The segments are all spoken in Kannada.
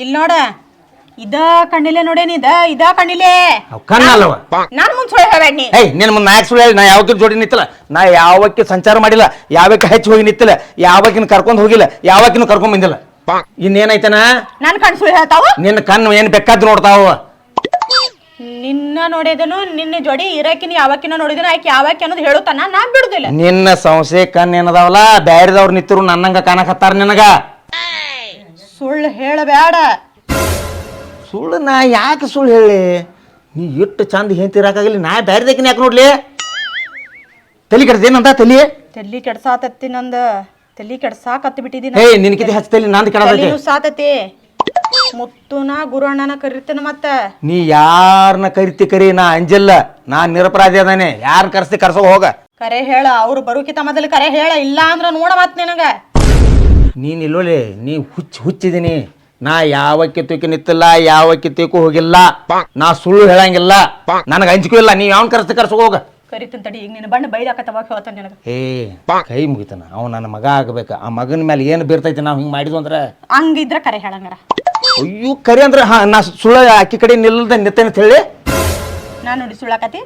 ಇಲ್ಲಿ ನೋಡ ಇದ ಕಣ್ಣಿಲೆ ನೋಡೇನಿ ಇದ ಇದ ಕಣ್ಣಿಲೆ. ಅವ್ ಕಣ್ಣಲ್ಲವ. ನಾನ್ ಮುಂದೆ ಸುಳ್ಳು ಹೇಳ್ಬೇಡ ನೀ. ಏಯ್ ನಿನ್ನ ಮುಂದೆ ನಾಯಕ್ ಸುಳ್ಳು ಹೇಳಿ ನಾ ಯಾವಕ್ಕೆ ಜೋಡಿ ನಿಂತಿಲ್ಲ. ನಾ ಯಾವಕ್ಕೆ ಸಂಚಾರ ಮಾಡಿಲ್ಲ ಯಾವಕ್ಕೆ ಹೆಚ್ಚು ಹೋಗಿ ನಿತ್ತಿಲ್ಲ ಯಾವಕ್ಕಿನ ಕರ್ಕೊಂಡು ಹೋಗಿಲ್ಲ ಯಾವಕ್ಕಿನ ಕರ್ಕೊಂಡ್ ಬಂದಿಲ್ಲ. ಇನ್ನೇನೈತನ? ನನ್ ಕಣ್ಣು ಸುಳ್ಳು ಹೇಳ್ತಾವ? ನಿನ್ನ ಕಣ್ಣು ಏನು ಬೇಕಾದ್ರು ನೋಡ್ತಾವ? ನಿನ್ನ ನೋಡಿದನು ನಿನ್ನ ಜೋಡಿ ಇರಕಿನ ಯಾವಕ್ಕಿನ ನೋಡಿದನು ಆಕೆ ಯಾವಕ್ಕೆ ಅನ್ನೋದು ಹೇಳುತ್ತಾನ ನಾ ಬಿಡುದಿಲ್ಲ. ನಿನ್ನ ಸಂಸೆ ಕಣ್ಣು ಏನದಾವಲ್ಲ ಬ್ಯಾರಿದವ್ರು ನಿತ್ತರು ನನ್ನಂಗ ಕಾಣಕತ್ತಾರ ನಿನಗ? ಸುಳ್ಳು ಹೇಳಬೇಡ. ಸುಳ್ಳು ನಾ ಯಾಕೆ ಸುಳ್ಳು ಹೇಳಿ? ನೀ ಎಷ್ಟು ಚಂದ ಹೇಳ್ತಿರಾಕಾಗಲಿ ನಾ ಬ್ಯಾರಿದಕ್ಕಿನ ಯಾಕೆ ನೋಡ್ಲಿ? ತಲೆ ಕೆಡ್ಸೇನಂತ ತಲಿ? ತಲಿ ಕೆಡ್ಸಾತತ್ತಿ ನಂದ. ತಲಿ ಕೆಡ್ಸಾಕತ್ತಿ ಬಿಟ್ಟಿದ್ದೀನಿ ಏಯ್ ನಿನಕಿತಿ ಹಚ್ಚ ತಲಿ ನಂದು ಕೆಡದೈತಿ ತಲಿನೂ ಸಾತತಿ. ಮುತ್ತುನ ಗುರುಣ್ಣನ ಕರಿತೇನೆ ಮತ್ತ. ನೀ ಯಾರನ್ನ ಕರಿತಿ ಕರಿ ನಾ ಅಂಜಲ್ಲ. ನಾ ನಿರಪರಾಧಿ ಅದಾನೆ. ಯಾರನ್ನ ಕರ್ಸ್ತಿ ಕರ್ಸೋ ಹೋಗ. ಕರೆ ಹೇಳ ಅವ್ರು ಬರುಕಿತ ಮೊದಲು ಕರೆ ಹೇಳ ಇಲ್ಲ ಅಂದ್ರ ನೋಡ ಮತ್ ನಿನಗ. ನೀನ್ ಇಲ್ಲೋಲೆ ನೀ ಹುಚ್ಚ ಹುಚ್ಚಿದ್ದೀನಿ ನಾ ಯಾವ ತೂಕಿ ನಿತ್ತಿಲ್ಲ ಯಾವ ತೂಕು ಹೋಗಿಲ್ಲ. ನಾ ಸುಳ್ಳು ಹೇಳಂಗಿಲ್ಲ. ನನಗೆ ಅಂಜಿಕೆ ಇಲ್ಲ ನೀವ್ ಯಾವನ್ ಕರೆಸ್ತ ಕರೆಸ ಹೋಗ. ಕರಿತೀನಿ ತಡಿ ಈಗ ನಿನ್ನ ಬಂಡ ಬೈದಾಕತ್ತವಾಗ ಹೇಳ್ತಾನೆ ನಿನಗ. ಏ ಕೈ ಮುಗಿತಾನ. ಅವ ನನ್ನ ಮಗ ಆಗ್ಬೇಕು. ಆ ಮಗನ ಮೇಲೆ ಏನು ಬೀರ್ತೈತಿ ನಾವು ಹಿಂಗೆ ಮಾಡಿದ್ವು ಅಂದ್ರೆ? ಹಂಗಿದ್ರ ಕರೆ ಹೇಳಂಗಾರ. ಅಯ್ಯೋ ಕರಿ ಅಂದ್ರೆ ಹಾ ನಾ ಸುಳ್ಳು ಅಕ್ಕಿ ಕಡೆ ನಿಲ್ಲದ ನಿತ್ತೇನೆ ಅಂತ ಹೇಳಿ? ನಾನು ನೋಡಿ ಸುಳ್ಳಾಕತಿ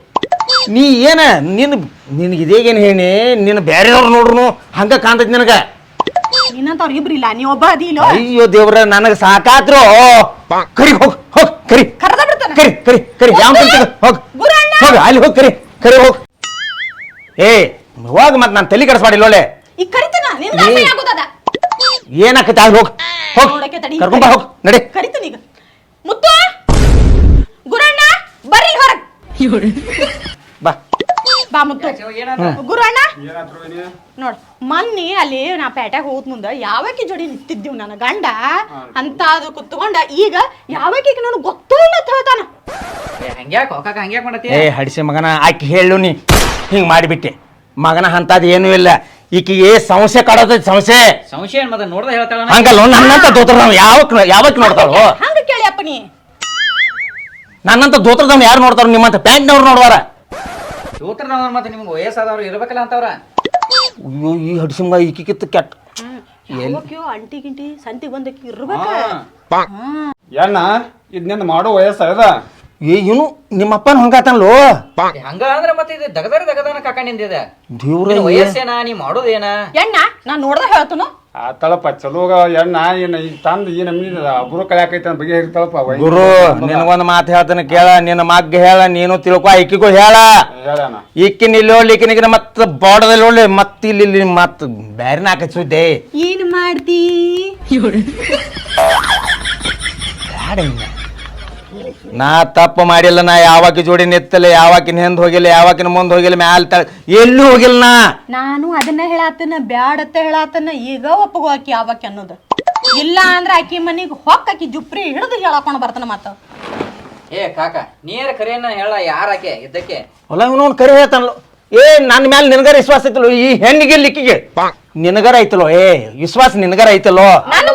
ನೀ ಏನ ನಿನ್ ನಿನಗೆ ಇದೇಗೇನು ಹೇಳಿ ನಿನ್ನ ಬೇರೆಯವ್ರು ನೋಡ್ರು ಹಂಗ ಕಾಣ್ತೈತಿ ನಿನಗ. ನಿನ್ನಂತವ್ರು ಇಬ್ರು ಇಲ್ಲ ನೀ ಒಬ್ಬ ಅದಿ ಇಲ್ಲೋ ಅಯ್ಯೋ ದೇವ್ರ ನನಗೆ ಸಾಕಾತ್ರು. ಕರಿ ಹೋಗ್ ಹೋಗ್ ಕರಿ. ಕರ್ದ ಬಿಡ್ತಾನ. ಕರಿ ಕರಿ ಕರಿ. ಯಾವ ಹೋಗ್. ಗುರಣ್ಣ. ಹೋಗ್ ಅಲ್ಲಿ ಹೋಗ್ ಕರಿ ಕರಿ ಹೋಗ್. ಏ ಹೋಗ್ ಮತ್ ನಾನು ತಲೆ ಕೆಡಿಸ್ಬಾಡಿಲ್ಲ ಒಳ್ಳೆ ಈಗ ಕರಿತನ? ನಿನ್ನ ನೀ- ಆಗೋದದ? ಏನಾಕತ್ತೆ? ಅಲ್ಲಿ ಹೋಗ್ ಹೋಗ್. ನೋಡಕ್ಕೆ ತಡಿ ಕರ್ಕೊಂಬ ಹೋಗ್ ನಡಿ. ಕರಿತೀನಿ ಈಗ. ಮುತ್ತು. ಗುರಣ್ಣ ಬರ್ರಿ ಹೊರಗ್. ಮುತ್ತು. ಗುರಣ್ಣ ನೋಡ್ ಮನ್ನಿ ಅಲ್ಲಿ ನಾ ಪೇಟೆಗೆ ಹೋದ್ ಮುಂದ ಯಾವಕ್ಕೆ ಜೋಡಿ ನಿಂತಿದ್ದೀವಿ ನನ್ನ ಗಂಡ? ಅಂತ ಅದು ಕುತ್ಕೊಂಡ. ಈಗ ಯಾವಕ್ಕೆ ನನಗೆ ಗೊತ್ತೂ ಇಲ್ಲ ಅಂತ ಹೇಳ್ತಾನ. ಹಂಗ್ಯಾಕ ಕಾಕ ಹಂಗ್ಯಾಕ್ ಮಾಡತ್ತಿ ಏ ಹಡಿಸಿ ಮಗನ ಆಕಿ ಹೇಳು ನೀ. ಹಿಂಗ್ ಮಾಡಿಬಿಟ್ಟೆ. ಮಗನ ಅಂತದ್ ಏನೂ ಇಲ್ಲ. ಈಕಿಗೆ ಸಮಸ್ಯೆ ಕಾಡೋದ ಸಮಸ್ಯೆ. ಸಂಶಯ ಏನ್ ಮತ್ತೆ ನೋಡ್ದ ಹೇಳ್ತಾಳ ಹಂಗಲ್ಲ ನನ್ನಂತ ದೋತ್ರ ನಾವು ಯಾವಕ್ ಯಾವಕ್ ನೋಡ್ತಾಳು? ಹಂಗ ಕೇಳಿ ಅಪ್ಪ ನೀ. ನನ್ನಂತ ದೋತ್ರದವ್ನು ಯಾರು ನೋಡ್ತಾರ? ನಿಮ್ಮಂತ ಪ್ಯಾಂಟ್ನವ್ರು ನೋಡ್ವಾರ? ಸೂತ್ರನವ್ರ ಮತ್ತೆ ನಿಮ್ಗೆ ವಯಸ್ಸಾದವ್ರು ಇರ್ಬೇಕಲ್ಲ ಅಂತವ್ರ? ಅಯ್ಯೋ ಈ ಹಡ್ಸಿಂಗ ಈಕಿಕಿತ್ತು ಕೆಟ್ಟ. ಯಾವಕ್ಕಿಯೋ ಅಂಟಿ ಗಿಂಟಿ ಸಂತಿ ಬಂದಕ್ಕೆ ಇರ್ಬೇಕ. ಎಣ್ಣ ಇದ್ನಿಂದ ಮಾಡೋ ವಯಸ್ಸಾಗದ ಏ ಇವನು ನಿಮ್ಮಪ್ಪನ ಹಂಗಾತನ್ಲೋ ಹಂಗ ಅಂದ್ರೆ ಮತ್ತೆ ಇದು ದಗದರ ದಗದನ ಕಾಕಂಡಿಂದ ನಿಂದಿದೆ ದೇವ್ರ ವಯಸ್ಸೇನಾ ವಯಸ್ಸೇನ ನೀ ಮಾಡೋದೇನಾ? ಎಣ್ಣ ನಾ ನೋಡ್ದ ಹೇಳ್ತನು. ಆತಳಪ್ಪ ಚಲೋಗ ಎಣ್ಣ ಏನ ತಂದು ತಂದ್ ಈ ನಮ್ನಿ ಅಬ್ರು ಕಳ್ಯಾಕೈತೆ ಅಂತ ಬಗೆ ಹಿಡಿತಾಳಪ್ಪ ಗುರು ನಿನಗೊಂದು ಮಾತು ಹೇಳ್ತಾನೆ ಕೇಳ ನಿನ್ನ ಮಗ್ಗ ಹೇಳ ನೀನು ತಿಳ್ಕೊ ಈಕಿಗೂ ಹೇಳ. ಹೇಳಣ್ಣ. ಈಕಿನ ಇಲ್ಲಿ ಹೋಗ್ಲಿ ಈಕಿನಿಗಿನ ಮತ್ತೆ ಬಾರ್ಡದಲ್ಲಿ ಹೋಗ್ಲಿ ಮತ್ತೆ ಇಲ್ಲಿ ಇಲ್ಲಿ ಮತ್ತೆ ಬ್ಯಾರಿನ ಹಾಕಿಸುದ್ದೆ ಏನು ಮಾಡ್ತೀ? ಬ್ಯಾಡ. ನಾ ತಪ್ಪು ಮಾಡಿಲ್ಲ ನಾ ಯಾವಾಕಿ ಜೋಡಿ ನಿತ್ತಲ್ಲ ಯಾವಾಗಿನ ಹಿಂದ್ ಹೋಗಿಲ್ಲ ಯಾವಾಗಿನ ಮುಂದ್ ಹೋಗಿಲ್ಲ ಮ್ಯಾಲ ತಳ ಎಲ್ಲೂ ಹೋಗಿಲ್ಲ ನಾ? ನಾನು ಅದನ್ನ ಹೇಳಾತನ ಬ್ಯಾಡತ್ತ ಹೇಳಾತನ ಈಗ ಒಪ್ಪಗೋ ಆಕಿ ಯಾವಾಕಿ ಅನ್ನೋದು. ಇಲ್ಲ ಅಂದ್ರ ಆಕಿ ಮನಿಗ್ ಹೊಕ್ಕ ಆಕಿ ಜುಪ್ರಿ ಹಿಡಿದು ಹೇಳಾಕೊಂಡ್ ಬರ್ತಾನ ಮತ್ತ ಏ ಕಾಕ ನೀರ ಕರೆಯನ್ನ ಹೇಳ ಯಾರಾಕೆ ಇದಕ್ಕೆ ಹೊಲ ಇವನು ಕರಿ ಹೇಳ್ತಾನಲ್ಲ. ಏ ನನ್ನ ಮ್ಯಾಲ ನಿನಗರ ವಿಶ್ವಾಸ ಐತಲ್ಲೋ ಈ ಹೆಣ್ಣಿಗೆ ಲಿಕ್ಕಿಗೆ ನಿನಗರ ಐತಲ್ಲೋ ಏ ವಿಶ್ವಾಸ ನಿನಗರ ಐತಲ್ಲೋ? ನನ್ನ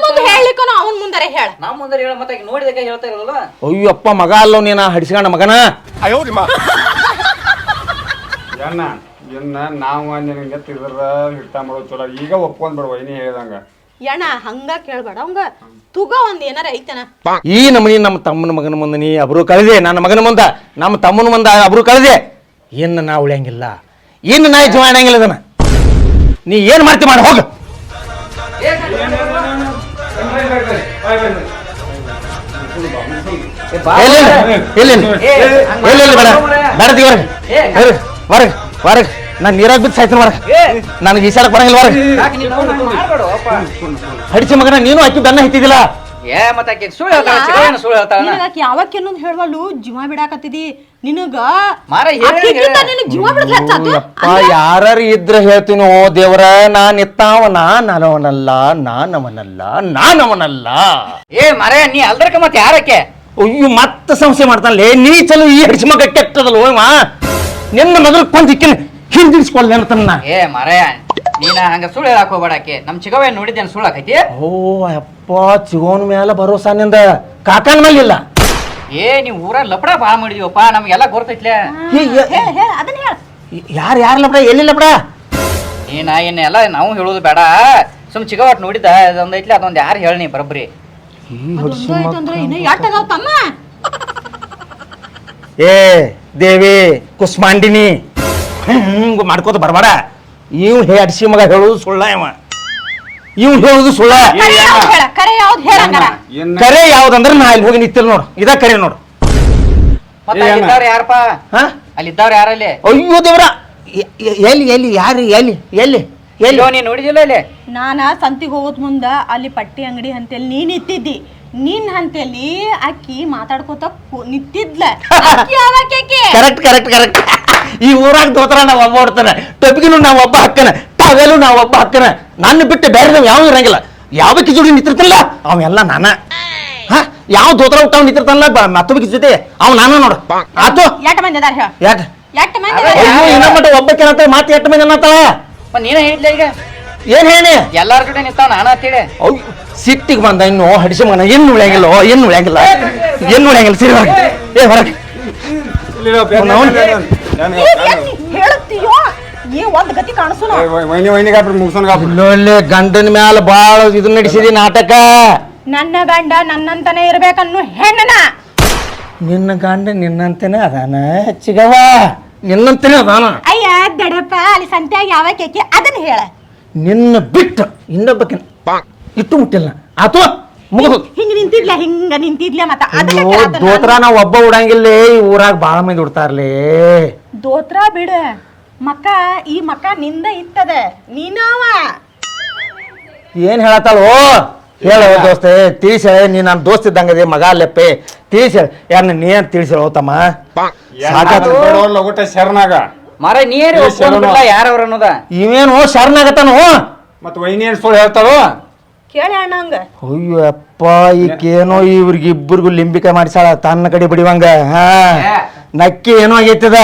ಮುಂದೆ ಅವನ ಮುಂದರೆ ಹೇಳ. ನಮ್ಮ ಮುಂದೆ ಹೇಳ ಮತ್ತೆ ನೋಡಿದಕ್ಕೆ ಹೇಳ್ತಾ ಇರಲ್ಲ ಅಯ್ಯಪ್ಪ ಮಗ ಅಲ್ಲೋ ನೀನ ಹಡಿಸ್ಕೊಂಡ ಮಗನ? ಎಣ್ಣ ಇನ್ನ ನಾವು ನಿನಗೆ ತಿದ್ರ ಹಿಡ್ತಾ ಮಾಡೋ ಚಲೋ. ಈಗ ಒಪ್ಕೊಂಡ್ ಬಿಡುವ ಇನಿ ಹೇಳ್ದಂಗ. ಎಣ್ಣ ಹಂಗ ಕೇಳ್ಬೇಡ. ಅವಂಗ ತುಗ ಒಂದ್ ಏನಾರ ಐತನ? ಈ ನಮನಿ ನಮ್ಮ ತಮ್ಮನ ಮಗನ ಮುಂದೆ ನೀ ಅಬ್ರು ಕಳೆದೆ ನನ್ನ ಮಗನ ಮುಂದ. ನಮ್ಮ ತಮ್ಮನ ಮುಂದ ಅಬ್ರು ಕಳೆದೆ. ಇನ್ನು ನಾ ಉಳಿಯಂಗಿಲ್ಲ. ಇನ್ನು ನಾ ಜೀವ ಮಾಡಂಗಿಲ್ಲ ಇದನ್ನ ನೀ ಏನ್ ಮಾಡ್ತಿ ಮಾಡಿ ಹೋಗ. ಹೊರಗೆ. ಹೊರಗೆ ನಾನು ನೀರಾಗ ಬಿದ್ದು ಸಾಯ್ತೀನಿ ಹೊರಗೆ. ನನಗೆ ಈಸಾಡಕ್ ಬರಂಗಿಲ್ಲ ಹೊರಗೆ. ಹಡಿಸಿ ಮಗನ ನೀನು ಹಾಕಿ ಬೆನ್ನ ಹತ್ತಿದಿಲ್ಲ ಏ ಮತ್ತೆ ಆಕಿ ಸುಳ್ಳು ಹೇಳ್ತಾಳ ಚಿಕ್ಕವನ ಸುಳ್ಳು ಹೇಳ್ತಾಳ ನಿನಗಾಕಿ ಯಾವಕ್ಕೆ ಅನ್ನೋದು ಹೇಳುವಲ್ಲು ಜೀವ ಬಿಡಾಕತ್ತಿದಿ. ನಿನಗ ಮಾರ ಹೇಳಿ ಆಕಿಗಿಂತ ನಿನಗ್ ಜೀವ ಬಿಡದ್ ಹೆಚ್ಚಾತು ಅಪ್ಪ ಯಾರು ಇದ್ರ ಹೇಳ್ತೀನಿ ಓ ದೇವರ ನಾನ್ ಇತ್ತಾವನ ನಾನವನಲ್ಲ ನಾನವನಲ್ಲ ನಾನವನಲ್ಲ ಏ ಮರ ನೀ ಅಲ್ದರ್ಕ ಮತ್ತೆ ಯಾರಕ್ಕೆ? ಅಯ್ಯೋ ಮತ್ತೆ ಮಾಡ್ತಾನಲ್ಲ ಏ ನೀ ಚಲೋ ಈ ಹೆಚ್ಚು ಮಗ ಕೆಟ್ಟದಲ್ಲ ಓಯ್ ಮಾ ನಿನ್ನ ಮೊದಲು ಕೊಂದ್ ಇಕ್ಕಿನ ಹಿಂದಿಸ್ಕೊಳ್ದೆ ಅಂತನ್ನ ಏ ಮರ ನೀನ ಹಂಗ ಸುಳ್ಳು ಹೇಳಕ್ ಹೋಗ್ಬೇಡ ಆಕೆ. ನಮ್ ಚಿಗವೇ ನೋಡಿದ್ದೇನೆ ಸುಳ್ಳಾಕೈತಿ ಓ ಅಪ್ಪ ಚಿಗೋನ್ ಮ್ಯಾಲ ಭರೋಸಾ ನಿಂದ ಕಾಕನ್ ಮೇಲೆ ಇಲ್ಲ. ಏ ನೀವು ಊರ ಲಪಡ ಬಾ ಮಾಡಿದೀವಪ್ಪ ನಮ್ಗೆಲ್ಲ ಗೊತ್ತೈತ್ಲೆ ಹೇಳ ಹೇಳ ಅದನ್ನ ಹೇಳ. ಯಾರು ಯಾರು ಲಪಡ ಎಲ್ಲಿ ಲಪಡ? ಏನ ಏನ ಎಲ್ಲ ನಾವು ಹೇಳೋದು ಬೇಡ. ಸುಮ್ ಚಿಗವಾಟ್ ನೋಡಿದ ಅದೊಂದ್ ಐತ್ಲೆ ಅದೊಂದ್ ಯಾರು ಹೇಳಿ ಬರಬ್ರಿ ತಮ್ಮ? ಏ ದೇವಿ ಕುಸ್ಮಾಂಡಿನಿ. ಹಿಂಗ್ ಮಾಡ್ಕೋತ ಬರಬಡ. ಇವ್ ಹೇ ಅಡ್ಸಿ ಮಗ ಹೇಳುದು ಸುಳ್ಳ ಇವ. ಇವ್ ಹೇಳುದು ಸುಳ್ಳ. ಕರೆ ಯಾವ್ದ್ ಹೇಳ? ಕರೆ ಯಾವ್ದು ಹೇಳಂಗಾರ ಏನ್ ಕರೆ ಯಾವ್ದಂದ್ರೆ ನಾ ಇಲ್ಲಿ ಹೋಗಿ ನಿಂತಿಲ್ಲ ನೋಡು. ಇದ ಕರೆ ನೋಡು. ಮತ್ತೆ ಏ ಅಲ್ಲಿದ್ದವ್ರು ಯಾರಪ್ಪ? ಹಾ? ಅಲ್ಲಿದ್ದವ್ರು ಯಾರಲ್ಲಿ? ಅಯ್ಯೋ ದೇವ್ರ. ಎ- ಎ- ಎಲ್ಲಿ ಎಲ್ಲಿ ಯಾರು ಎಲ್ಲಿ ಎಲ್ಲಿ ಎಲ್ಲಿ? ಇಲ್ಲೋ ನೀ ನೋಡಿದಿಲ್ಲ ಇಲ್ಲಿ ನಾನ ಸಂತಿಗೆ ಹೋಗೋದ್ ಮುಂದ ಅಲ್ಲಿ ಪಟ್ಟಿ ಅಂಗಡಿ ಹಂತಲ್ಲಿ ನೀನ್ ಇತ್ತಿದ್ದಿ ನಿನ್ ಹಂತಲ್ಲಿ ಅಕ್ಕಿ ಮಾತಾಡ್ಕೋತ ಕು- ನಿಂತಿದ್ಲ. ಅಕ್ಕಿ ಯಾವಾಕಿ ಕರೆಕ್ಟ್ ಕರೆಕ್ಟ್ ಕರೆಕ್ಟ್ ಈ ಊರಾಗ ದೋತ್ರ ನಾವ್ ಒಬ್ಬ ಹೊಡ್ತಾನೆ. ಟೊಪಿಗಿನೂ ನಾವ್ ಒಬ್ಬ ಹಕ್ಕನ ಟವೆಲು ನಾವು ಒಬ್ಬ ಹಕ್ಕನ ನನ್ನ ಬಿಟ್ಟು ಬೇರೆ ನಾವ್ ಯಾವ ಇರಂಗಿಲ್ಲ. ಯಾವ ಕಿಚುಡಿ ನಿಂತಿರ್ತಲ್ಲ ಅವೆಲ್ಲ ನಾನ. ಹಾ? ಯಾವ ದೋತ್ರ ಹುಟ್ಟಾವ್ ನಿಂತಿರ್ತಾನಲ್ಲ? ಮತ್ತೊಬ್ಬ ಜೊತೆ. ಅವ್ ನಾನ ನೋಡು. ಆತು. ಎಷ್ಟ್ ಮಂದಿ ಅದಾರ ಹೇಳ? ಯಾಕ? ಮಂದಿ ಅದೇ ಅದಾರ? ಅಯ್ಯೋ ಇನ್ನ ಮಟ್ಟ ಒಬ್ಬಕ್ಕೆ ಏನಂತ ಮಾತು ಎಟ್ಟು ಮಂದಿ ಅನ್ನತ್ತಾಳ ಮತ್ ನೀನೇ ಹೇಳಿದ್ಲ ಈಗ. ಏನ್ ಹೇಳಿ? ಎಲ್ಲಾರ ಕಡೆ ನಿಂತಾವ ನಾನು ಅಂತೇಳಿ ಸಿಟ್ಟಿಗೆ ಬಂದ ಇನ್ನು ಹಡಿಸಿ ಮಗನ. ಏನು ಉಳಿಯಂಗಿಲ್ಲ? ಏನು ಉಳಿಯಂಗಿಲ್ಲ? ಏನು ಉಳಿಯಂಗಿಲ್ಲ? ಸಿರಿ ಹೊರಗೆ. ಏ ಹೊರಗೆ. ಅವ್ನು- ಏ ಒಂದ್ ಗತಿ ಕಾಣಿಸೋಣ ಏ, ವೈನಿ ವೈನಿ ಮುಗಿಸೋನ್ಗಾಬ್ರಿ ಇಲ್ಲೊಳ್ಳೆ ಗಂಡನ ಮ್ಯಾಲ ಬಾಳ ಇದು ನಡೆಸಿದಿ ನಾಟಕ. ನನ್ನ ಗಂಡ ನನ್ನಂತನೇ ಇರ್ಬೇಕನ್ನು ಹೆಣ್ಣನ. ನಿನ್ನ ಗಂಡ ನಿನ್ನಂತನೇ ಅದಾನ ಚಿಗವ ನಿನ್ನಂತನೇ ಅದಾನ. ಅಯ್ಯ ದಡಪ್ಪ ಅಲ್ಲಿ ಸಂತ್ಯಾಗ ಯಾವ ಕೇಕಿ ಅದನ್ನ ಹೇಳ. ನಿನ್ನ ಬಿಟ್ಟು ಇನ್ನೊಬ್ಬಕಿನ ಇಟ್ಟು ಮುಟ್ಟಿಲ್ಲ. ಆತು ಮುಗಿದು ಹಿಂಗ. ನಿಂತಿದ್ಲ ಹಿಂಗ ನಿಂತಿದ್ಲ ಮತ್ತ? ಅದಕ್ಕೆ ದೋತ್ರ ನಾವ್ ಒಬ್ಬ ಉಡಂಗಿಲ್ಲ ಈ ಊರಾಗ ಬಾಳ ಮಂದಿ ಉಡ್ತಾರ್ಲೇ. ದೋತ್ರ ಬಿಡ. ಮಕ್ಕ ಈ ಮಕ್ಕ ನಿಂದ ಇತ್ತದ. ನೀನವ? ಏನ್ ಹೇಳತ್ತಲ್ವೋ? ಹೇಳ ದೋಸ್ತೆ ತಿಳಿಸ ನೀ ನನ್ನ ದೋಸ್ತ ಇದ್ದಂಗದೆ ಮಗ ಲೆಪ್ಪೆ. ತಿಳಿಸ ಯಾರನ್ನ ನೀ ಏನ್ ತಿಳಿಸ ತಮ್ಮ? ಸಾಕಾತು ಲಗುಟ ಶರಣಾಗ. ಮಾರ ನೀರು. ಯಾರವ್ರ ಅನ್ನೋದ? ಇವೇನು ಶರಣಾಗತ್ತಾನು ಮತ್ ವೈನೇನ್ ಏನ್ ಸುಳ್ಳು ಹೇಳ್ತಾರೋ? ಕೇಳಿ ಅಣ್ಣಂಗ ಅಯ್ಯೋ ಅಪ್ಪ ಈಕೇನೋ ಇವ್ರಿಗೆ ಇಬ್ಬರಿಗೂ ಲಿಂಬಿಕಾಯಿ ಮಾಡಿಸಾಳ ತನ್ನ ಕಡೆ ಬಿಡಿವಂಗ ಹಾ? ನಕ್ಕಿ ಏನೋ ಆಗೈತದ?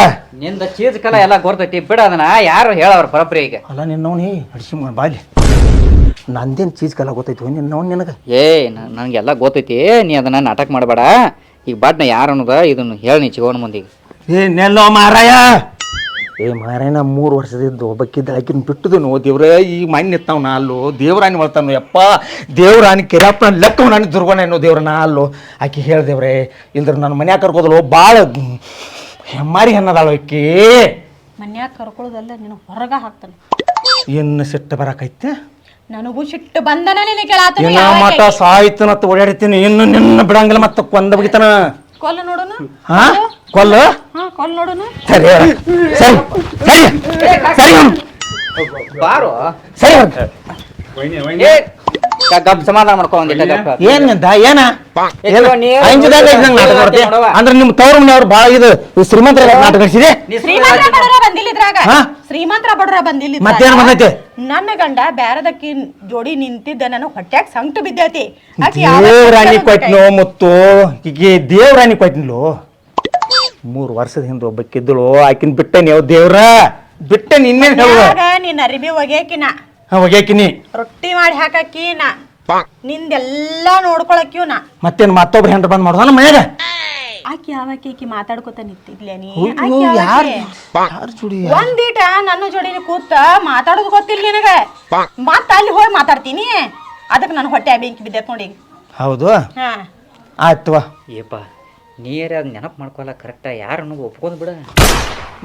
ನಿಂದ ಚೀಸ್ ಕಲ ಎಲ್ಲ ಗೊತ್ತೈತಿ ಬಿಡ ಅದನ್ನ. ಯಾರು ಹೇಳವ್ರ ಪರಪ್ರಿ ಈಗ? ಅಲ್ಲ ನಿನ್ನವನಿ ಅಡಿಸಿ ಬಾಲಿ ನಂದೇನ್ ಚೀಸ್ ಕಲ ಗೊತ್ತೈತಿ ನಿನ್ನವನ್ ನಿನಗ? ಏ ನನಗೆಲ್ಲ ಗೊತ್ತೈತಿ ನೀ ಅದನ್ನ ನಾಟಕ ಮಾಡಬೇಡ. ಈಗ ಬಾಟ್ನ ಯಾರು ಅನ್ನೋದ ಇದನ್ನು ಹೇಳಿ ನೀ ಚಿಗೋಣ ಮಂದಿಗೆ ಏ ನೆಲ್ಲೋ ಮಾರಾಯ! ಏ ಮಾರಾಯಣ ಮೂರು ವರ್ಷದಿಂದ ಒಬ್ಬಕ್ಕಿದ್ದ ಆಕಿನ ಬಿಟ್ಟದು ನೋ ದೇವ್ರ ಈ ಮಣ್ಣು ನಿತ್ತಾವ ನಾ ಅಲ್ಲೋ ದೇವ್ರಾನಿ ಮಾಡ್ತಾನು ಯಪ್ಪ. ದೇವ್ರಾನಿ ಕೆರಪ್ಪ ಲೆಕ್ಕ ನಾನು ದುರ್ಗೋಣ ಅನ್ನೋ ದೇವ್ರ ನಾ ಅಲ್ಲೋ. ಆಕಿ ಹೇಳ್ದೇವ್ರೆ ಇಲ್ದ್ರ ನನ್ನ ಮನ್ಯಾಗ ಕರ್ಕೋದಲ್ಲೋ ಭಾಳ ಹೆಮ್ಮಾರಿ ಅನ್ನದಾಳು ಆಕಿ. ಮನ್ಯಾಗ ಕರ್ಕೊಳ್ಳೋದಲ್ಲ ನಿನ್ನ ಹೊರಗ ಹಾಕ್ತಾನ. ಇನ್ನು ಸಿಟ್ಟು ಬರಕೈತೆ? ನನಗೂ ಸಿಟ್ಟು ಬಂದನ ನಿನ್ನ ಕೇಳಾತನ ಇನ್ನ ಮಟ ಓಡಾಡ್ತೀನಿ. ಇನ್ನು ನಿನ್ನ ಬಿಡಂಗಿಲ್ಲ ಮತ್ತೆ ಕೊಂದ ಬಗಿತಾನ. ಕೊಲ್ಲ ನೋಡೋಣ ಹಾ ಕೊಲ್ಲ? ಹಾ ಕೊಲ್ ನೋಡುನು? ಸರಿ ಸರಿ ಸರಿ. ಸರಿ ಬಾರೋ. ಸರಿ ಏ ಗಪ್ ಸಮಾಧಾನ ಮಾಡ್ಕೊ ಒಂದಿಟ್ಟ ಗಪ್ ಏನ್ ಅಂತ ಏನ? ಏ, ನೀ- ಅಂಜದಾಗ ಇದ್ದಂಗ್ ನಾಟಕ ಮಾಡ್ತಿ? ಅಂದ್ರೆ ನಿಮ್ ತವ್ರ ಮನೆಯವ್ರು ಬಾಳ ಇದು ಶ್ರೀಮಂತರ ನಾಟಕ ನಡೆಸಿದೆ? ಶ್ರೀಮಂತರ. ಬಡವ್ರ ಬಂದಿಲ್ಲ ಇದ್ರಾಗ. ಹಾ? ಶ್ರೀಮಂತರ ಬಡವ್ರ ಬಂದಿಲ್ಲ ಇದ್ರಾಗ. ಮತ್ತೇನ್ ಬಂದೈತಿ? ನನ್ನ ಗಂಡ ಬ್ಯಾರದಕ್ಕಿ ಜೋಡಿ ನಿಂತಿದ್ದ ನಾನು ಹೊಟ್ಯಾಗ ಸಂಕಟ ಬಿದ್ದೈತಿ. ಆಕಿ ಯಾವತ್ತೂ ದೇವ್ರಾಣಿ ಕೊಟ್ನೋ ಮುತ್ತು? ಈಗೆ ದೇವ್ರಾಣಿ ಕೊಟ್ನಿಲು ಮೂರು ವರ್ಷದ ಹಿಂದೆ ಒಬ್ಬಕ್ಕಿದ್ದಳು ಆಕಿನ್ ಬಿಟ್ಟೆ ನೀವು ದೇವ್ರ. ಬಿಟ್ಟೆ ನಿನ್ನೆ ಹೇಳುವ ಅರಿಬಿ ನಿನ್ನ ಅರಿಬಿ ಒಗ್ಯಾಕಿನ ಹೋಗ್ಯಾಕಿನಿ ರೊಟ್ಟಿ ಮಾಡಿ ಹಾಕಾಕಿನ ನಿಂದೆಲ್ಲ ನೋಡ್ಕೊಳಕ್ಕಿವ್ ನಾ. ಮತ್ತೇನ್ ಮತ್ತೊಬ್ರು ಹೆಂಡ್ರ ಬಂದ್ ಮಾಡ್ದಾನ ಮನ್ಯಾಗ. ಆಕಿ ಯಾವಾಕಿ ಆಕಿ ಮಾತಾಡ್ಕೊತ ನಿಂತಿದ್ಲೆ ನೀ? ಆಕಿ ಯಾರ್ ಯಾವಾಕಿ? ಯಾರ್ ಜೋಡಿ? ಒಂದೀಟ ನನ್ನ ಜೋಡಿನ ಕೂತ ಮಾತಾಡೋದು ಗೊತ್ತಿಲ್ಲ ನಿನಗ. ಮತ್ತ ಅಲ್ಲಿ ಹೋಗಿ ಮಾತಾಡ್ತೀನಿ. ಅದಕ್ಕೆ ನನ್ನ ಹೊಟ್ಟೆ ಬೆಂಕಿ ಬಿದ್ದೈತ್ ನೋಡಿ ಹೌದು? ಹಾ. ಆಯ್ತವ ಏಪ್ಪ ನೀರ ಅದು ನೆನಪು ಮಾಡ್ಕೊಲ್ಲ ಕರೆಕ್ಟ ಯಾರನ್ನು ಒಪ್ಕೊಂಡ್ ಬಿಡ.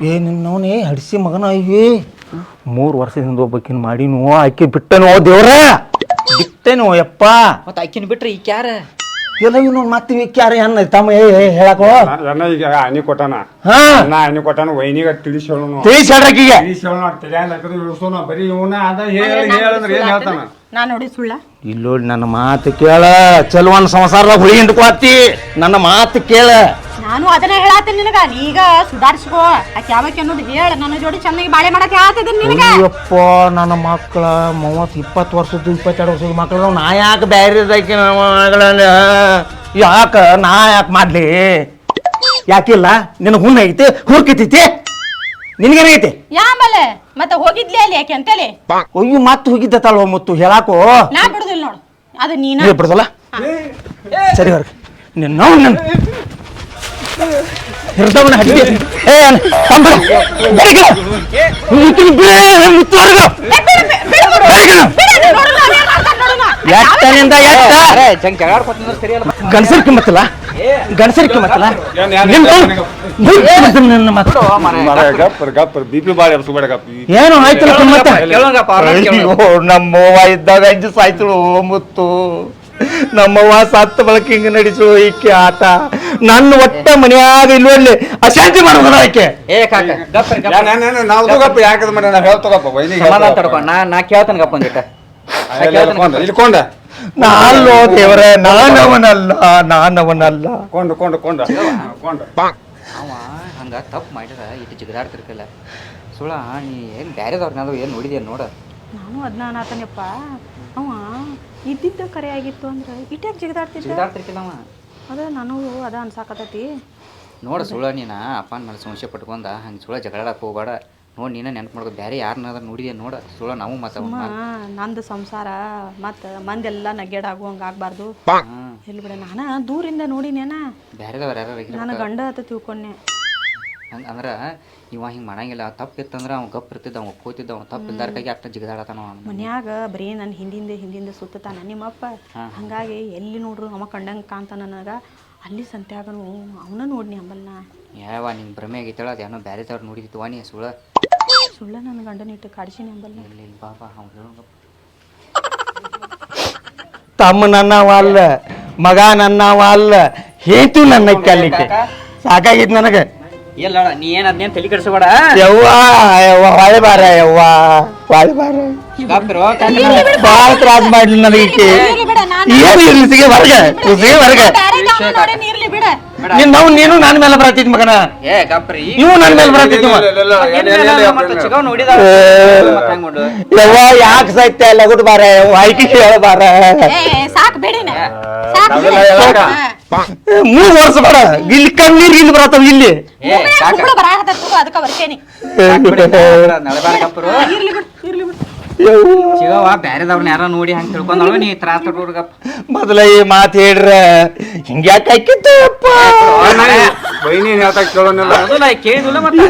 ಏ ನಿನ್ನವನೇ ಹಡಿಸಿ ಮಗನ ಅಯ್ಯೇ ಮೂರು ವರ್ಷದಿಂದ ಒಬ್ಬಕ್ಕಿನ ಮಾಡಿ ನೋ ಆಕೆ ಬಿಟ್ಟನೋ ದೇವ್ರ? ಬಿಟ್ಟೇನೋ ಯಪ್ಪ? ಮತ್ತೆ ಆಕಿನ ಬಿಟ್ರೆ ಈ ಯಾರ? ಎಲ್ಲ ಇನ್ನೊಂದು ಮತ್ತೆ ವಿಕ್ಯಾರ ಏನ ತಮ್ಮ ಏ ಏ, ಹೇಳಕೋ ಅಣ್ಣ ಈಗ ಆನಿ ಕೊಟ್ಟಾನ. ಹಾ? ಅಣ್ಣ ಆನಿ ಕೊಟ್ಟಾನ ವೈನಿಗ ತಿಳಿಸಿ ಹೇಳೋನು ತಿಳಿಸಿ ಹೇಳ್ರಕ್ಕಿಗೆ ತಿಳಿಸಿ ಹೇಳೋಣ ತಿಳಿಯಲ್ಲ ಹಾಕಿದ್ರೆ ಇಳಿಸೋಣ ಬರೀ ಇವನ ಅದ ಹೇಳಿ ಹೇಳಂದ್ರೆ ಏನ್ ಹೇಳ್ತಾನ? ನಾನು ನೋಡಿ ಸುಳ್ಳ? ಇಲ್ಲೋಡಿ ನನ್ನ ಮಾತು ಕೇಳ. ಚಲುವನ್ ಸಂಸಾರದಾಗ ಹುಳಿ ಹಿಂಡ್ಕೊತಿ ನನ್ನ ಮಾತು ಕೇಳ. ನಾನು ಅದನ್ನ ಹೇಳತ್ತೀನಿ ನಿನಗ. ಈಗ ಸುಧಾರಿಸ್ಕೋ. ಆಕೆ ಯಾವಕ್ಕೆ ಅನ್ನೋದು ಹೇಳ. ನನ್ನ ಜೋಡಿ ಚೆನ್ನಾಗಿ ಬಾಳೆ ಮಾಡಕ್ಕೆ ಹೇಳ್ತಿದ್ದೀನಿ ನಿನಗ? ಅಯ್ಯಪ್ಪ ನನ್ನ ಮಕ್ಕಳ ಮೂವತ್ತು ಇಪ್ಪತ್ತು ವರ್ಷದ ಇಪ್ಪತ್ತೆರಡು ವರ್ಷದ ಮಕ್ಕಳು. ನಾ ಯಾಕೆ ಬ್ಯಾರೆ ಯಾಕ? ನಾ ಯಾಕೆ ಮಾಡ್ಲಿ? ಯಾಕಿಲ್ಲ? ನಿನ್ನ ಹುಣ್ಣ ಐತಿ ಹುರ್ಕಿತೈತಿ? ನಿನಗೇನೈತಿ ಯಾಂಬಲೆ ಮತ್ತೆ ಹೋಗಿದ್ಲೇ ಅಲ್ಲಿ ಯಾಕೆ ಅಂತೇಳಿ? ಅಯ್ಯೋ ಮತ್ತೆ ಹೋಗಿದ್ದತ್ತಲ್ವ ಮುತ್ತು? ಹೇಳಾಕೋ. ನಾ ಬಿಡುದಿಲ್ಲ ನೋಡು. ಅದು ನೀನ. ಬಿಡುದಲ್ಲ? ಸರಿ ಹೊರಗೆ. ನಿನ್ನ ನನ್ನ ಹಿರ್ದವನ ಹಡ್ಡಿ ಏ ತಂಬ ಬೆಳಗ್ಗೆ ಮುತ್ತು ಹೊರಗ ಬೇಗ. ಎಟ್ಟನಿಂದ ಎಟ್ಟ ಅರೆ ಮತ್ತಲ್ಲ ಜಗಳ ಮತ್ತಲ್ಲ ನನ್ನ ಮಾತು. ಏನು ಆಯ್ತಲ್ಲ. ಅಯ್ಯೋ ನಮ್ಮವ್ವ ಇದ್ದಾಗ ಸಾಯ್ತಳು ಮುತ್ತು ನಮ್ಮವ್ವ ಸತ್ತ ಬಳಕೆ ಹಿಂಗ ನಡಿಸು ಈಕೆ ಆಟ ನನ್ನ ಒಟ್ಟ ಮನೆಯಾಗ ಇಲ್ವಲ್ಲಿ ಅಶಾಂತಿ ಮಾಡೋದಲ್ಲ ಆಕೆ. ಏ ಕಾಕ ಗಪ್ಪ ಗಪ್ಪ. ನಾವು ಗಪ್ಪ. ಯಾಕದ ಮಾಡಿ ನಾವು ಹೇಳ್ತೋಗಪ್ಪ ವೈನಿ ಸಮಾಧಾನ ತಡ್ಕೊ ನಾ ನಾ ಕೇಳ್ತಾನೆ ಗಪ್ಪ ಒಂದಿಟ್ಟ ಇಲ್ಕೊಂಡ? ನಾಲ್ಲೋ ದೇವರೇ ನಾನವನಲ್ಲ ನಾನವನಲ್ಲ. ಕೊಂಡ್ ಕೊಂಡ ಕೊಂಡ. ಕೊಂಡ. ಅವ ಹಂಗ ತಪ್ಪು ಮಾಡಿರ ಇಟ್ಟು ಜಿಗದಾಡ್ತಿರ್ಕಲ್ಲ ಸುಳ ನೀ ಏನು ಬ್ಯಾರೆದವ್ರನ್ನಾದ್ರು ಏನು ನೋಡಿದ್ಯಾ ನೋಡ? ನಾನು ಅದನ್ನ ಅನ್ನತನಪ್ಪ ಅವ ಇದ್ದಿದ್ದ ಕರೆ ಆಗಿತ್ತು ಅಂದ್ರೆ ಇಟ್ಟೆ ಜಿಗದಾಡ್ತಿದ್ದ? ಅದ ನನಗೂ ಅದ ಅನ್ಸಾಕತೈತಿ ನೋಡ ಸುಳ ನೀನ ಅಪ್ಪನ ಮೇಲೆ ಸಂಶಯ ಪಟ್ಕೊಂಡ ಹಂಗೆ ಸುಳ ಜಗಳಾಡಕ್ಕೆ ಹೋಗ್ಬೇಡ. ನೋಡಿ ನೀನ ನೆನಪು ಮಾಡ್ಕೊ ಬೇರೆ ಯಾರನ್ನಾದ್ರೂ ನೋಡಿದೆ ನೋಡ ಸುಳ ನಾವು ಮತ್ತೆ ನಂದು ಸಂಸಾರ ಮತ್ತು ಮಂದೆಲ್ಲ ನಗ್ಗೇಡಾಗುವಂಗೆ ಆಗ್ಬಾರ್ದು. ಆಗಬಾರ್ದು ಎಲ್ಲಿ ಬಿಡ ನಾನು ದೂರಿಂದ ನೋಡಿನೇನ ಬೇರೆದವ್ರು ಯಾರು ನಾನು ಗಂಡ ಅಂತ ತಿಳ್ಕೊಂಡೆ. ಹಂಗೆ ಅಂದ್ರೆ ಇವ ಹಿಂಗೆ ಮಾಡಂಗಿಲ್ಲ. ತಪ್ಪಿತ್ತಂದ್ರೆ ಅವ್ನು ಗಪ್ ಇರ್ತಿದ್ದ ಅವ್ನು ಕೂತಿದ್ದ ಅವ್ನು ತಪ್ಪು ಇಲ್ದಾರ್ಕಾಗಿ ಅಷ್ಟ ಜಿಗದಾಡತಾನ ಅವ್ನು ಮನ್ಯಾಗ. ಬರೀ ನನ್ನ ಹಿಂದಿಂದ ಹಿಂದಿಂದ ಸುತ್ತತಾನ. ನಿಮ್ಮಪ್ಪ ಹಂಗಾಗಿ ಎಲ್ಲಿ ನೋಡ್ರು ಅವ ಕಂಡಂಗೆ ಕಾಣ್ತ ನನಗೆ. ಅಲ್ಲಿ ಸಂತ್ಯಾಗನು ಅವನ ನೋಡ್ನಿ ಅಂಬಲ್ನ. ಯಾವ ನಿಮ್ಮ ಭ್ರಮೆ ಆಗೈತಳ ಅದು ಏನೋ ಬೇರೆದವ್ರು ನೋಡಿದಿತ್ತು ನೀ ಸುಳ ಸುಳ್ಳ ನನ್ನ ಗಂಡನ ಇಟ್ಟು ಕಾಡಿಸಿನಿ ಅಂಬಲ್ನ. ಇಲ್ಲಿ ಇಲ್ಲಿ ಬಾಬಾ ಅವ್ನು ಹೇಳೋ ತಮ್ಮ ನನ್ನ ಅಲ್ಲ ಮಗ ನನ್ನ ಅಲ್ಲ ಹೇತು ನನ್ನ ಕಲಿಕೆ ಸಾಕಾಗಿತ್ತು ನನಗೆ. ಇಲ್ಲ ನೀ ಏನು ಅದ್ನೇನ್ ತಲೆ ಕೆಡಿಸಬೇಡ? ಯವ್ವಾ ಯವ್ವಾ ಹೊಳೆ ಬಾರ ಯವ್ವ ಹೊಳೆ ಬಾರ. ಗಪ್ಪಿರೋ ಬಾಳ ತ್ರಾಸ ಮಾಡ್ಲಿ ನನಗೆ ಬರ್ಗ ಏನು ಸಿಗೆ ಹೊರಗ? ನೀನ್ ನಾವು ನೀನು ನನ್ನ ಮೇಲೆ ಬರತ್ತಿದ್ ಮಗನ. ಏ ಗಪ್ರಿ ನನ್ನ ಮೇಲೆ ಮಾಡು ಯವ್ವ ಯಾಕೆ ಸಾಯ್ತ ಲಗುಡ್ ಬಾರ? ಆಯ್ಕೆ ಹೇಳ ಬಾರ? ಸಾಕ್ ಬೇಡಿನ. ಮೂರ್ ವರ್ಷ ಬೇಡ. ಇಲ್ಲಿ ಕಣ್ಣೀರ್ ಇಲ್ಲಿ ಬರತ್ತವ ಇಲ್ಲಿ. ಅದಕ್ಕೆ ಬರ್ತೇನಿ ಬ್ಯಾರೆದವ್ರನ್ನ ಯಾರ ನೋಡಿ ಹಂಗೆ ತಿಳ್ಕೊಂಡಳು ನೀ ತ್ರಾಸ ಮೊದಲ ಈ ಮಾತು ಹೇಳ್ರ ಹಿಂಗ್ಯಾಕೆ ಹಾಕಿತ್ತು ಅಪ್ಪ ಹೇಳ್ತಾ ಕೇಳೋನಿಲ್ಲ. ಅದಲ್ಲ ಕೇಳಿದಿಲ್ಲ ಮತ್ತೆ.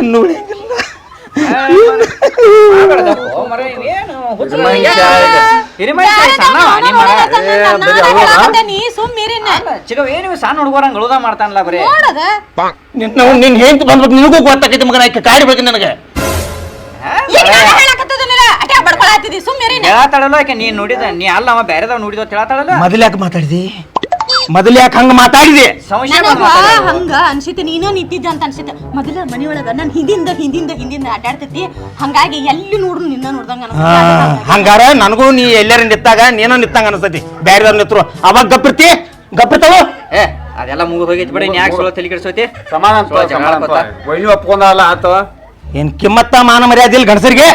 ಮಾಡ್ತಾನಲ್ಲ ಬರೀ? ನಿನ್ ಹೆಂಗ್ ಬಂದ್ಬಿಟ್ಟು ನಿನಗೂ ಗೊತ್ತಾಗೈತಿ ಮಗನ ಕಾಡ್ಬೇಕು ನನಗೆ. ಅಟ್ಯಾಕ್ ಸುಮ್ಮನೆ ಹೇಳಾತಾಳಲ್ಲ ಹೇಳತ್ತಾಳಲ್ಲ ಆಕೆ ನೀನ್ ನೋಡಿದ ನೀ ಅಲ್ಲ ಅವ ಬೇರೆದವ್ ನೋಡಿದ ಹೇಳತ್ತಾಳಲ್ಲ ಮೊದಲು ಯಾಕೆ ಮಾತಾಡಿದಿ? ಮೊದಲು ಯಾಕೆ ಹಂಗ ಮಾತಾಡಿದೆ? ಸಂಶಯ ಬಂದ್. ಹಂಗ ಅನ್ಸಿತ್ತು ನೀನು ನಿಂತಿದ್ದ ಅಂತ ಅನ್ಸಿತ್ತು. ಮೊದಲ ಮನೆಯೊಳಗ ನನ್ ಹಿಂದಿಂದ ಹಿಂದಿಂದ ಹಿಂದಿಂದ ಅಡ್ಡಾಡ್ತೈತಿ ಹಂಗಾಗಿ ಎಲ್ಲಿ ನೋಡ್ರು ನಿನ್ನ ನೋಡ್ದಂಗ ಹಾ, ಹಂಗಾರ ನನಗೂ ನೀ ಎಲ್ಲರ ನಿತ್ತಾಗ ನೀನು ನಿತ್ತಂಗ ಅನ್ಸತಿ ಬ್ಯಾರೆದವ್ರ ನಿತ್ರು. ಅವಾಗ ಗಪ್ಪಿರ್ತಿ? ಗಪ್ಪಿರ್ತಾವ? ಏ ಅದೆಲ್ಲ ಮುಗಿದ ಹೋಗಿತ್ತು ಬಿಡಿ ನೀ ಯಾಕೆ ಸುಳ್ಳು ತಲೆ ಕೆಡಿಸೋತಿ? ಸಮಾನ ಸುಳ್ಳು ಜಗಳ ಸಮಾನ ಗೊತ್ತಾ? ವೈನಿ ಒಪ್ಕೊಂಡಲ್ಲ ಆತವ. ಏನ್ ಕಿಮ್ಮತ್ತ ಮಾನ ಮರ್ಯಾದಿಲ್ ಇಲ್ಲ ಗಣಸರಿಗೆ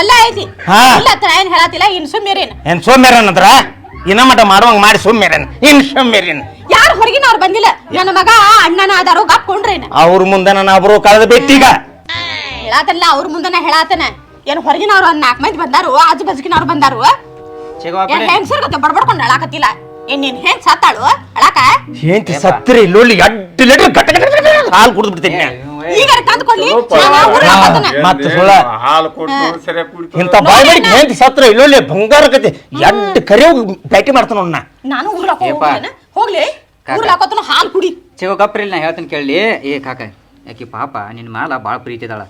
ಎಲ್ಲ ಐತಿ. ಹಾ. ಇಲ್ಲ ನಾ ಏನ್ ಹೇಳತ್ತಿಲ್ಲ ಇನ್ ಸುಮ್ಮಿರಿನ ಏನ್ ಸೋಮ್ಯರನ್ ಅಂದ್ರ? ಇನ್ನ ಮಟ ಮಾಡುವಂಗ ಮಾಡಿ ಸೋಮ್ಯರನ್. ಇನ್ ಸೋಮ್ಯರನ್. ಯಾರು ಹೊರಗಿನವ್ರು ಬಂದಿಲ್ಲ? ನನ್ನ ಮಗ ಅಣ್ಣನ ಅದಾರು ಗಪ್ಕೊಂಡ್ರೇನ ಅವ್ರ ಮುಂದೆ ನಾನು ಒಬ್ರು ಕಳೆದ ಬೆಟ್ಟಿಗ. ಹೇಳಾತಲ್ಲ ಅವ್ರ ಮುಂದನ ಹೇಳಾತನ. ಏನ್ ಹೊರಗಿನವ್ರು ಒಂದ್ ನಾಲ್ಕು ಮಂದಿ ಬಂದಾರು ಆಜು ಬಾಜುಕಿನವ್ರು ಬಂದಾರು. ಏನ್ ಹೆಂಗ್ಸರ್ ಗತೆ ಬಡ್ಬಡ್ಕೊಂಡು ಅಳಾಕತ್ತಿಲ್ಲ. ಏನ್ ನೀನ್ ಹೆಂಗ್ ಸತ್ತಾಳು? ಅಳಾಕ? ಏಂತಿ ಸತ್ರಿ ಲೋಲಿ ಎಡ್ಡು ಲೀಟರ್ ಗಟ್ಟ ಗಟ್ಟ ಗಟ್ಟ ಗಟ್ಟ ಹಾಲು ಕುಡಿದು ಬಿಡ್ತೀನಿ. ಈಗ ತಂದ್ಕೊಡ್ಲಿ ಮತ್ತೆ ಸುಳ್ಳ. ಹಾಲು ಕೊಟ್ಟು ಸರಿಯಾಗಿ ಕುಡಿತು. ಇಂಥ ಬಾಯ್ ಮಾಡಿ ಹೆಂತಿ ಸತ್ರ ಇಲ್ಲೊಳ್ಳೆ ಬಂಗಾರ ಕತೆ. ಎಡ್ಡು ಕರಿಯೋಗಿ ಬ್ಯಾಟಿ ಮಾಡ್ತಾನ ಅವ್ನ ನಾನು ಊರ್ಲಾಕ. ಹೋಗ್ಲೇನ. ಹೋಗ್ಲಿ. ಕಾಕ. ಹಾಲು ಕುಡಿ. ಚಿಗವ ಗಪ್ರಿಲ್ ನಾ ಹೇಳ್ತೀನಿ ಕೇಳಿ. ಏ ಕಾಕ ಯಾಕೆ ಪಾಪ ನಿನ್ನ ಮಾಲ ಭಾಳ ಪ್ರೀತಿ ಇದಾಳ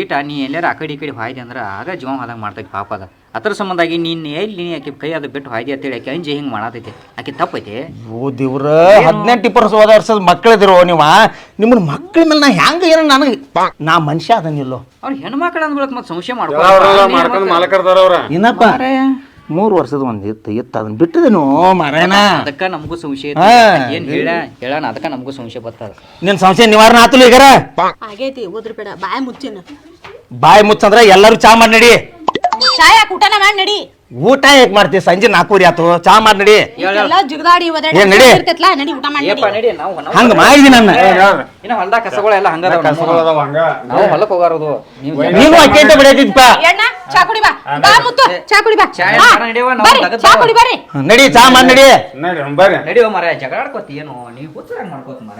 ಈಟ ನೀ ಎಲ್ಲಾರ ಆ ಕಡೆ ಈ ಕಡೆ ಹಾಯ್ದೆ ಅಂದ್ರೆ ಆಗ ಜೀವ ಹೋದಂಗೆ ಮಾಡ್ತೈತಿ ಪಾಪ ಅದ. ಅದ್ರ ಸಂಬಂಧಾಗಿ ನೀನ್ ಎಲ್ಲಿ ನೀ ಆಕೆ ಕೈ ಅದು ಬಿಟ್ಟು ಹಾಯ್ದಿ ಅಂತೇಳಿ ಆಕೆ ಅಂಜಿ ಹಿಂಗೆ ಮಾಡತೈತಿ. ಆಕೆ ತಪ್ಪೈತಿ. ಓ ದೇವ್ರ ಹದಿನೆಂಟು ಇಪ್ಪತ್ತು ವರ್ಷದ ಮಕ್ಕಳಿದಿರೋ ನೀವ? ನಿಮ್ಮ ಮಕ್ಕಳ ಮೇಲೆ ನಾ ಹೆಂಗ ಏನ ನನಗೆ ನಾ ಮನುಷ್ಯ ಅದನ್ನಿಲ್ಲೋ ಅವ್ರು ಹೆಣ್ಮಕ್ಳು ಅಂದ್ಬಿಡಕ್ ಮತ್ತೆ ಸಂಶಯ ಮಾಡ್ಕೊಂಡು ಮಾಲಕರ್ದಾರ ಅವ್ರ? ಏನಪ್ಪ? ಮೂರು. ವರ್ಷದ ಒಂದು ಇತ್ತು ಇತ್ತು ಅದನ್ನ ಬಿಟ್ಟಿದೇನು ಮಾರಾಯಣ ಅದಕ್ಕ ನಮಗೂ ಸಂಶಯ ಹಾ. ಐತಿ. ಏನ್ ಹೇಳ ಹೇಳಣ ಅದಕ್ಕ ನಮಗೂ ಸಂಶಯ ಬರ್ತದ. ನಿನ್ನ ಸಂಶಯ ನಿವಾರಣೆ ಆತಲ್ಲ ಈಗಾರ? ಆಗೈತಿ ಓದ್ರಿ ಬೇಡ ಬಾಯ್ ಮುಚ್ಚಿನ. ಬಾಯಿ ಮುಚ್ಚಂದ್ರೆ ಎಲ್ಲರೂ ಚಾ ಮಾಡಿ ನಡಿ. ಚಾಯ ಊಟನ ಮಾಡಿ ನಡಿ. ಊಟ ಹೇಗ್ ಮಾಡ್ತಿ ಸಂಜೆ ನಾಲ್ಕೂರಿ ಆತು ಚಾ ಮಾಡಿ ನಡಿ. ಎಲ್ಲ ಜಿಗದಾಡಿ ಏ, ನಡಿ. ಇರ್ತೈತ್ಲಾ? ನಡಿ ಊಟ ಮಾಡಿ ಏಪ್ಪ ನಡಿ. ನಾವು ನಾವು- ಹಂಗ ಮಾಡಿದಿ ನನ್ನ ಇನ್ನ ಹೊಲ್ದಾಗ ಕಸಗಳೆಲ್ಲ ಹಂಗದಾವ ಕಸಗಳದಾವ ಹಂಗ. ನಾವು ಹೊಲಕ್ ಹೋಗಾರದು. ನೀವು ನೀನು ಅಕ್ಕೇಂತ ಬಿಡತಿದ್ಪ ಎಣ್ಣ ಚಾ ಕುಡಿ ಬಾ. ಬಾ ಮುತ್ತು ಚಾ ಕುಡಿ ಬಾ. ಚಾ ಹಾ, ಏನ್ ನಡಿಯವ್ವ, ನಾವು ಬರ್ರಿ, ತಗದ್ ಚಾ ಬಾ. ಕುಡಿ ಬರ್ರಿ. ನಡಿ ಚಾ ಮಾಡಿ ನಡಿ. ನಡಿಯೋ ಮರ ಜಗಳಾಡ್ಕೋತಿ ಏನು? ನೀವು ಮಾಡ್ಕೋತ ಮರ